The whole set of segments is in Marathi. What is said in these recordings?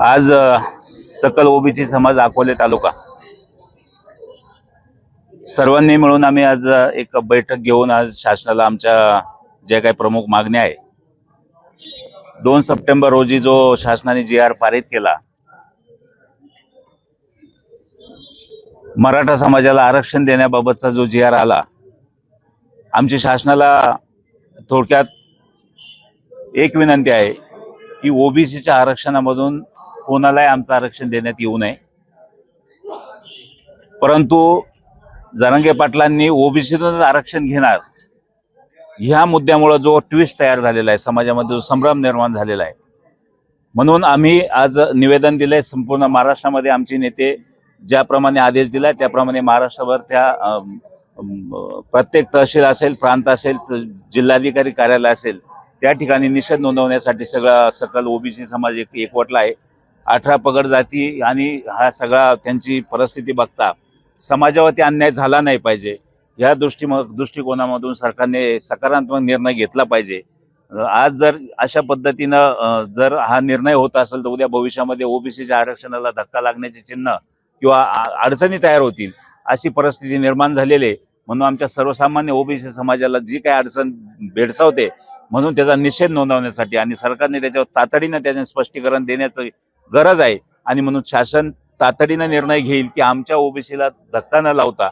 आज सकल ओबीसी समाज अकोले तालुका. सर्वांनी मिळून आम्ही आज एक बैठक घेऊन आज शासनाला आमच्या ज्या काही प्रमुख मागण्या आहे दोन सप्टेंबर रोजी जो शासनाने जी आर पारित केला मराठा समाजाला आरक्षण देण्याबाबतचा जो जी आर आला आमची शासनाला थोडक्यात एक विनंती आहे की ओबीसीच्या आरक्षणामधून कोणालाही आमचं आरक्षण देण्यात येऊ नये. परंतु जरांगे पाटलांनी ओबीसीतूनच आरक्षण घेणार ह्या मुद्द्यामुळं जो ट्विस्ट तयार झालेला आहे समाजामध्ये जो संभ्रम निर्माण झालेला आहे म्हणून आम्ही आज निवेदन दिलंय संपूर्ण महाराष्ट्रामध्ये आमचे नेते ज्याप्रमाणे आदेश दिलाय त्याप्रमाणे महाराष्ट्रभर त्या प्रत्येक तहसील असेल प्रांत असेल जिल्हाधिकारी कार्यालय असेल त्या ठिकाणी निषेध नोंदवण्यासाठी सगळा सकल ओबीसी समाज एक एकवटला आहे. अठरा पगड जाती आणि हा सगळा त्यांची परिस्थिती बघता समाजावरती अन्याय झाला नाही पाहिजे. या दृष्टी दृष्टिकोनामधून सरकारने सकारात्मक निर्णय घेतला पाहिजे. आज जर अशा पद्धतीनं जर हा निर्णय होत असेल तर उद्या भविष्यामध्ये ओबीसीच्या आरक्षणाला धक्का लागण्याचे चिन्ह किंवा अडचणी तयार होतील अशी परिस्थिती निर्माण झालेली आहे. म्हणून आमच्या सर्वसामान्य ओबीसी समाजाला जी काही अडचण भेडसावते म्हणून त्याचा निषेध नोंदवण्यासाठी आणि सरकारने त्याच्यावर तातडीनं त्याचे स्पष्टीकरण देण्याचं गरज आहे. आणि म्हणून शासन तातडीनं निर्णय घेईल की आमच्या ओबीसीला धक्का न लावता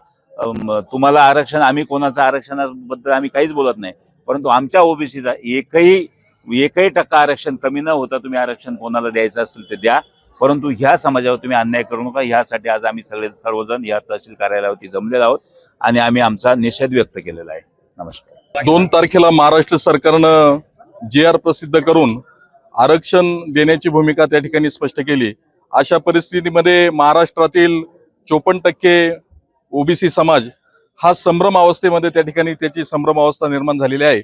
तुम्हाला आरक्षण आम्ही कोणाचं आरक्षणाबद्दल आम्ही काहीच बोलत नाही. परंतु आमच्या ओबीसीचा एकही एकही टक्का आरक्षण कमी न होता तुम्ही आरक्षण कोणाला द्यायचं असेल ते द्या. परंतु ह्या समाजावर तुम्ही अन्याय करू नका. ह्यासाठी आज आम्ही सगळे सर्वजण या तहसील कार्यालयावरती जमलेले आहोत आणि आम्ही आमचा निषेध व्यक्त केलेला आहे. नमस्कार. दोन तारखेला महाराष्ट्र सरकारनं जे आर प्रसिद्ध करून आरक्षण देण्याची भूमिका त्या ठिकाणी स्पष्ट केली. अशा परिस्थितीमध्ये महाराष्ट्रातील चोपन्न टक्के ओबीसी समाज हा संभ्रम अवस्थेमध्ये त्या ठिकाणी त्याची संभ्रम अवस्था निर्माण झालेली आहे.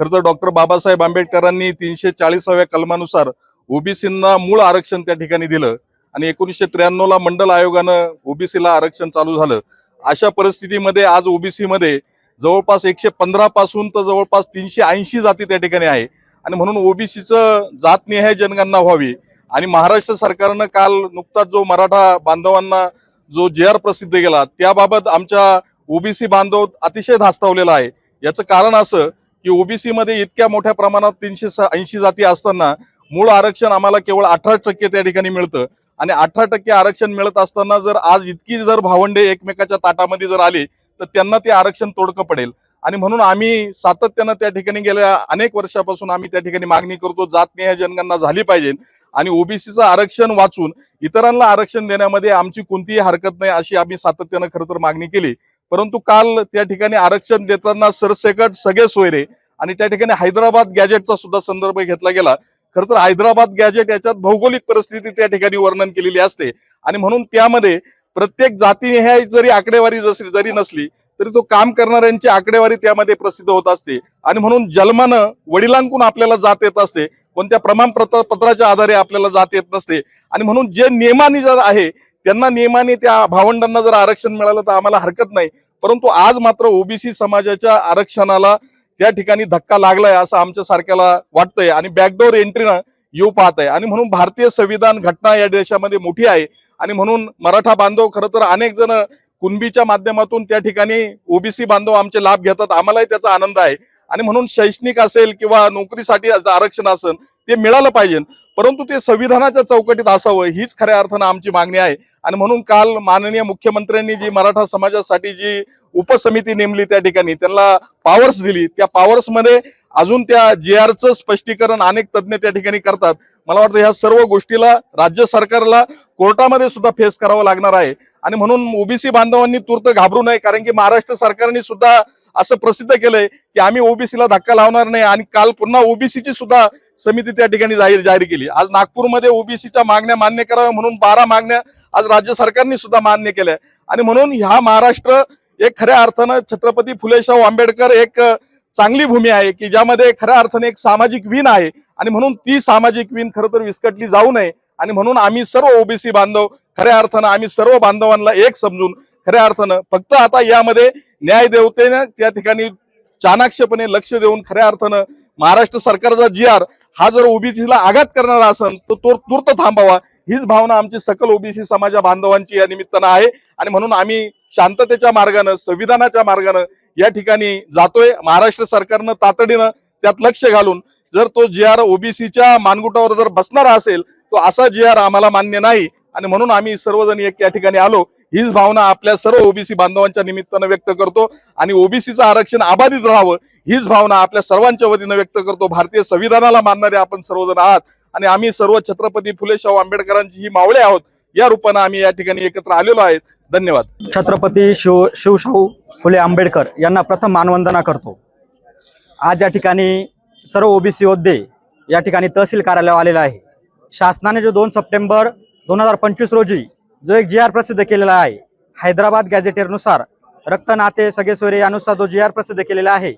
खरं तर डॉक्टर बाबासाहेब आंबेडकरांनी तीनशे चाळीसाव्या कलमानुसार ओबीसींना मूळ आरक्षण त्या ठिकाणी दिलं आणि एकोणीसशे त्र्याण्णवला मंडल आयोगानं ओबीसीला आरक्षण चालू झालं. अशा परिस्थितीमध्ये आज ओबीसीमध्ये जवळपास एकशे पंधरा पासून तर जवळपास तीनशे ऐंशी जाती त्या ठिकाणी आहे. आणि म्हणून ओबीसीचं जातनिहाय जनगणना व्हावी. आणि महाराष्ट्र सरकारनं काल नुकताच जो मराठा बांधवांना जो जे आर प्रसिद्ध केला त्याबाबत आमच्या ओबीसी बांधव अतिशय धास्तावलेला आहे. याचं कारण असं की ओबीसीमध्ये इतक्या मोठ्या प्रमाणात तीनशे ऐंशी जाती असताना मूळ आरक्षण आम्हाला केवळ अठरा टक्के त्या ठिकाणी मिळतं. आणि अठरा टक्के आरक्षण मिळत असताना जर आज इतकी जर भावंडे एकमेकाच्या ताटामध्ये जर आली तर त्यांना ते आरक्षण तोडकं पडेल. आणि म्हणून आम्ही सातत्यानं त्या ठिकाणी गेल्या अनेक वर्षापासून आम्ही त्या ठिकाणी मागणी करतो जातनिहाय जनगणना झाली पाहिजे. आणि ओबीसीचं आरक्षण वाचून इतरांना आरक्षण देण्यामध्ये आमची कोणतीही हरकत नाही अशी आम्ही सातत्यानं खरं तर मागणी केली. परंतु काल त्या ठिकाणी आरक्षण देताना सरसेकट सगळे सोयरे आणि त्या ठिकाणी हैदराबाद गॅजेटचा सुद्धा संदर्भ घेतला गेला. खरं तर हैदराबाद गॅजेट याच्यात भौगोलिक परिस्थिती त्या ठिकाणी वर्णन केलेली असते. आणि म्हणून त्यामध्ये प्रत्येक जातीनिहाय जरी आकडेवारी जशी जरी नसली तरी तो काम करणाऱ्यांची आकडेवारी त्यामध्ये प्रसिद्ध होत असते. आणि म्हणून जन्मानं वडिलांकडून आपल्याला जात येत असते. कोणत्या प्रमाणपत्र पत्राच्या आधारे आपल्याला जात येत नसते. आणि म्हणून जे नियमाने जर आहे त्यांना नियमाने त्या भावंडांना जर आरक्षण मिळालं तर आम्हाला हरकत नाही. परंतु आज मात्र ओबीसी समाजाच्या आरक्षणाला त्या ठिकाणी धक्का लागलाय असं आमच्या सारख्याला वाटतंय. आणि बॅकडोर एंट्रीनं येऊ पाहत आहे आणि म्हणून भारतीय संविधान घटना या देशामध्ये मोठी आहे. आणि म्हणून मराठा बांधव खरं तर अनेक जण कुणबीच्या माध्यमातून त्या ठिकाणी ओबीसी बांधव आमचे लाभ घेतात. आम्हालाही त्याचा आनंद आहे. आणि म्हणून शैक्षणिक असेल किंवा नोकरीसाठी आरक्षण असेल ते मिळालं पाहिजे. परंतु ते संविधानाच्या चौकटीत असावं हीच खऱ्या अर्थानं आमची मागणी आहे. आणि म्हणून काल माननीय मुख्यमंत्र्यांनी जी मराठा समाजासाठी जी उपसमिती नेमली त्या ठिकाणी त्यांना पॉवर्स दिली. त्या पॉवर्समध्ये अजून त्या जे आरचं स्पष्टीकरण अनेक तज्ज्ञ त्या ठिकाणी करतात. मला वाटतं ह्या सर्व गोष्टीला राज्य सरकारला कोर्टामध्ये सुद्धा फेस करावं लागणार आहे. आणि म्हणून ओबीसी बांधवांनी तूर्त घाबरू नये कारण की महाराष्ट्र सरकारने सुद्धा असं प्रसिद्ध केलंय की आम्ही ओबीसीला धक्का लावणार नाही आणि काल पुन्हा ओबीसीची सुद्धा समिती त्या ठिकाणी जाहीर जाहीर केली. आज नागपूरमध्ये ओबीसीच्या मागण्या मान्य कराव्या म्हणून बारा मागण्या आज राज्य सरकारने सुद्धा मान्य केल्या आणि म्हणून ह्या महाराष्ट्र एक खऱ्या अर्थानं छत्रपती फुले शाहू आंबेडकर एक चांगली भूमी आहे की ज्यामध्ये खऱ्या अर्थाने एक सामाजिक विण आहे. आणि म्हणून ती सामाजिक विण खरं तर विस्कटली जाऊ नये. आणि म्हणून आम्ही सर्व ओबीसी बांधव खऱ्या अर्थानं आम्ही सर्व बांधवांना एक समजून खऱ्या अर्थानं फक्त आता यामध्ये न्याय देवतेनं त्या ठिकाणी चाणाक्षपणे लक्ष देऊन खऱ्या अर्थानं महाराष्ट्र सरकारचा जी आर हा जर ओबीसीला आघात करणारा असेल तर तो तूर्त थांबावा. हीच भावना आमची सकल ओबीसी समाजा बांधवांची या निमित्तानं आहे. आणि म्हणून आम्ही शांततेच्या मार्गानं संविधानाच्या मार्गानं या ठिकाणी जातोय. महाराष्ट्र सरकारनं तातडीनं त्यात लक्ष घालून जर तो जी आर ओबीसीच्या मानगुटावर जर बसणारा असेल तो असा जी आर आम्हाला मान्य नाही आणि म्हणून आम्ही सर्वजण एक या ठिकाणी आलो. हीच भावना आपल्या सर्व ओबीसी बांधवांच्या निमित्तानं व्यक्त करतो आणि ओबीसीचं आरक्षण अबाधित राहावं हीच भावना आपल्या सर्वांच्या वतीनं व्यक्त करतो. भारतीय संविधानाला मानणारे आपण सर्वजण आहात आणि आम्ही सर्व छत्रपती फुले शाहू आंबेडकरांची ही मावळे आहोत. या रूपानं आम्ही या ठिकाणी एकत्र आलेलो आहेत. धन्यवाद. छत्रपती शिव शिवशाहू फुले आंबेडकर यांना प्रथम मानवंदना करतो. आज या ठिकाणी सर्व ओबीसी योद्धे या ठिकाणी तहसील कार्यालयावर आलेलं आहे शासनाने जो दोन सप्टेंबर दोन हजार पंचवीस रोजी जो एक जी आर प्रसिद्ध केलेला आहे हैदराबाद गॅझेटेरनुसार रक्त नाते सगेसोरे यानुसार जो जी आर प्रसिद्ध केलेला आहे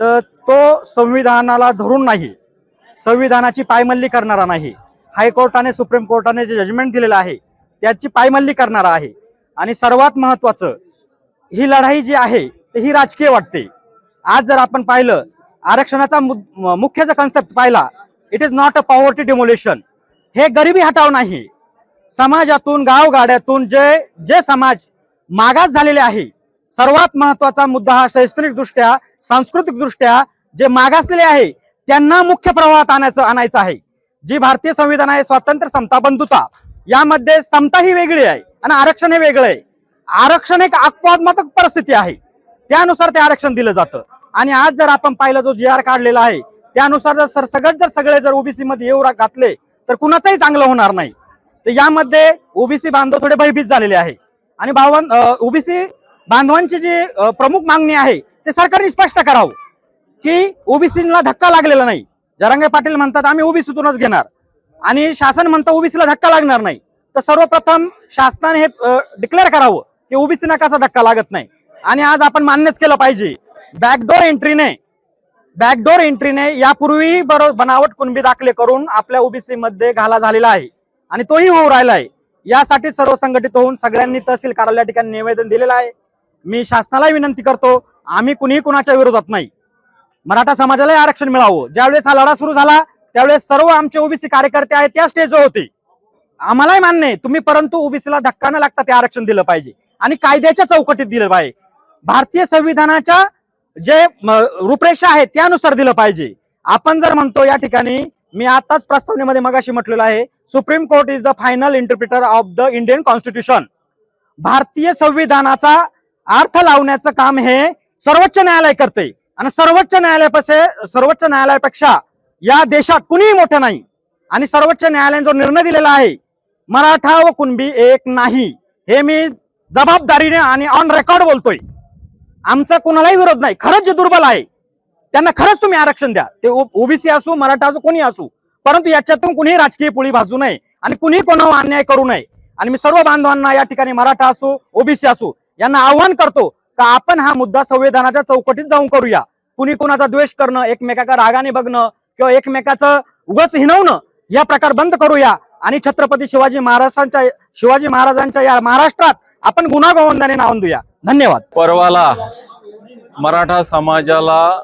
तर तो संविधानाला धरून नाही संविधानाची पायमल्ली करणारा नाही हायकोर्टाने सुप्रीम कोर्टाने जे जजमेंट दिलेलं आहे त्याची पायमल्ली करणारा आहे. आणि सर्वात महत्वाचं ही लढाई जी आहे ते ही राजकीय वाटते. आज जर आपण पाहिलं आरक्षणाचा मु- मुख्य जर कन्सेप्ट पाहिला it is not a poverty demolition हे गरिबी हटाव नाही. समाजातून गावगाड्यातून जे जे समाज मागास झालेले आहे सर्वात महत्त्वाचा मुद्दा हा शैक्षणिक दृष्ट्या सांस्कृतिक दृष्ट्या जे मागासलेले आहे त्यांना मुख्य प्रवाहात आणायचं आणायचं आहे. जी भारतीय संविधान आहे स्वातंत्र्य समता बंधुता. यामध्ये समता ही वेगळी आहे आणि आरक्षण हे वेगळं आहे. आरक्षण एक अपवादात्मक परिस्थिती आहे. त्यानुसार ते आरक्षण दिलं जातं. आणि आज जर आपण पाहिलं जो जी आर काढलेला आहे त्यानुसार जर सरसगट जर सगळे जर ओबीसी मध्ये येऊ घातले तर कुणाचंही चांगलं होणार नाही. तर यामध्ये ओबीसी बांधव थोडे भयभीत झालेले आहे. आणि भावां ओबीसी बांधवांची जी प्रमुख मागणी आहे ते सरकारने स्पष्ट करावं. की ओबीसीला धक्का लागलेला नाही. जरांगे पाटील म्हणतात आम्ही ओबीसीतूनच घेणार. आणि शासन म्हणतं ओबीसीला धक्का लागणार नाही. तर सर्वप्रथम शासनाने हे डिक्लेअर करावं की ओबीसीना कसा धक्का लागत नाही. आणि आज आपण मान्यच केलं पाहिजे. बॅकडोर एंट्रीने बॅकडोर एंट्रीने यापूर्वी बरोबर बनावट कुणबी दाखले करून आपल्या ओबीसी मध्ये घाला झालेला आहे. आणि तोही होऊ राहिला आहे. यासाठी सर्व संघटित होऊन सगळ्यांनी तहसील कार्यालया ठिकाणी निवेदन दिलेलं आहे. मी शासनालाही विनंती करतो आम्ही कुणीही कुणाच्या विरोधात नाही. मराठा समाजालाही आरक्षण मिळावं. ज्यावेळेस हा लढा सुरू झाला त्यावेळेस सर्व आमचे ओबीसी कार्यकर्ते आहेत त्या स्टेजवर होते. आम्हालाही मान्य आहे तुम्ही परंतु ओबीसीला धक्का न लागता ते आरक्षण दिलं पाहिजे. आणि कायद्याच्या चौकटीत दिलं पाहिजे. भारतीय संविधानाच्या जे रूपरेषा आहे त्यानुसार दिलं पाहिजे. आपण जर म्हणतो या ठिकाणी मी आताच प्रस्तावनेमध्ये मगाशी म्हटलेलं आहे Supreme Court is the final interpreter of the Indian constitution भारतीय संविधानाचा अर्थ लावण्याचं काम हे सर्वोच्च न्यायालय करते. आणि सर्वोच्च न्यायालयापेक्षा सर्वोच्च न्यायालयापेक्षा या देशात कुणीही मोठं नाही. आणि सर्वोच्च न्यायालयाने जो निर्णय दिलेला आहे मराठा व कुणबी एक नाही. हे मी जबाबदारीने आणि ऑन रेकॉर्ड बोलतोय. आमचा कोणालाही विरोध नाही. खरंच जे दुर्बल आहे त्यांना खरंच तुम्ही आरक्षण द्या. ते ओबीसी असू मराठा असू कोणी असू. परंतु याच्यातून कुणीही राजकीय पोळी भाजू नये आणि कुणीही कोणावर अन्याय करू नये. आणि मी सर्व बांधवांना या ठिकाणी मराठा असू ओबीसी असू यांना आव्हान करतो का आपण हा मुद्दा संविधानाच्या चौकटीत जाऊन करूया. कुणी कुणाचा द्वेष करणं एकमेकाचा रागाने बघणं किंवा एकमेकाचं उगच हिणवणं या प्रकार बंद करूया. आणि छत्रपती शिवाजी महाराजांच्या शिवाजी महाराजांच्या या महाराष्ट्रात आपण गुन्हा गोवंदाने नावून धन्यवाद. परवाला मराठा समाजाला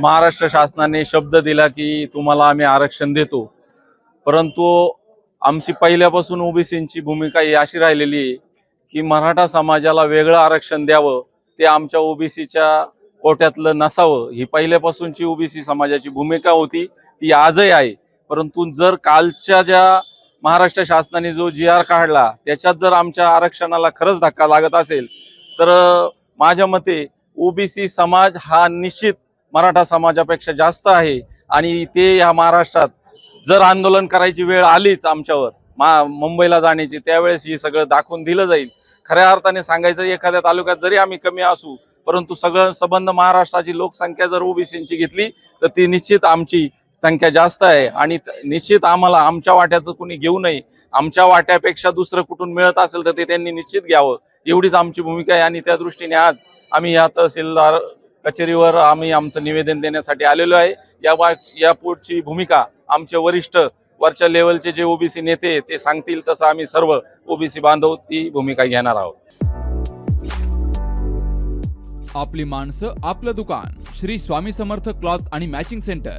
महाराष्ट्र शासनाने शब्द दिला की तुम्हाला आम्ही आरक्षण देतो. परंतु आमची पहिल्यापासून ओबीसींची भूमिका ही अशी राहिलेली आहे की मराठा समाजाला वेगळं आरक्षण द्यावं ते आमच्या ओबीसीच्या कोट्यातलं नसावं. ही पहिल्यापासूनची ओबीसी समाजाची भूमिका होती ती आजही आहे. परंतु जर कालच्या ज्या महाराष्ट्र शासनाने जो जी आर काढला त्याच्यात जर आमच्या आरक्षणाला खरंच धक्का लागत असेल तर माझ्या मते ओबीसी समाज हा निश्चित मराठा समाजापेक्षा जास्त आहे. आणि ते या महाराष्ट्रात जर आंदोलन करायची वेळ आलीच आमच्यावर मा मुंबईला जाण्याची त्यावेळेस हे सगळं दाखवून दिलं जाईल. खऱ्या अर्थाने सांगायचं एखाद्या तालुक्यात जरी आम्ही कमी असू परंतु सगळं संबंध महाराष्ट्राची लोकसंख्या जर ओबीसींची घेतली तर ती निश्चित आमची संख्या जास्त आहे आणि निश्चित आम्हाला आमच्या वाट्याचं कुणी घेऊ नये आमच्या वाट्यापेक्षा दुसरं कुठून मिळत असेल तर ते त्यांनी निश्चित घ्यावं. एवढीच आमची भूमिका आहे आणि त्या दृष्टीने आज आम्ही या तहसीलदार कचेरीवर आम्ही आमचं निवेदन देण्यासाठी आलेलो आहे. या या पुढची भूमिका आमचे वरिष्ठ वरच्या लेवलचे जे ओबीसी नेते ते सांगतील तसं आम्ही सर्व ओबीसी बांधव ती भूमिका घेणार आहोत. आपली माणसं आपलं दुकान. श्री स्वामी समर्थ क्लॉथ आणि मॅचिंग सेंटर.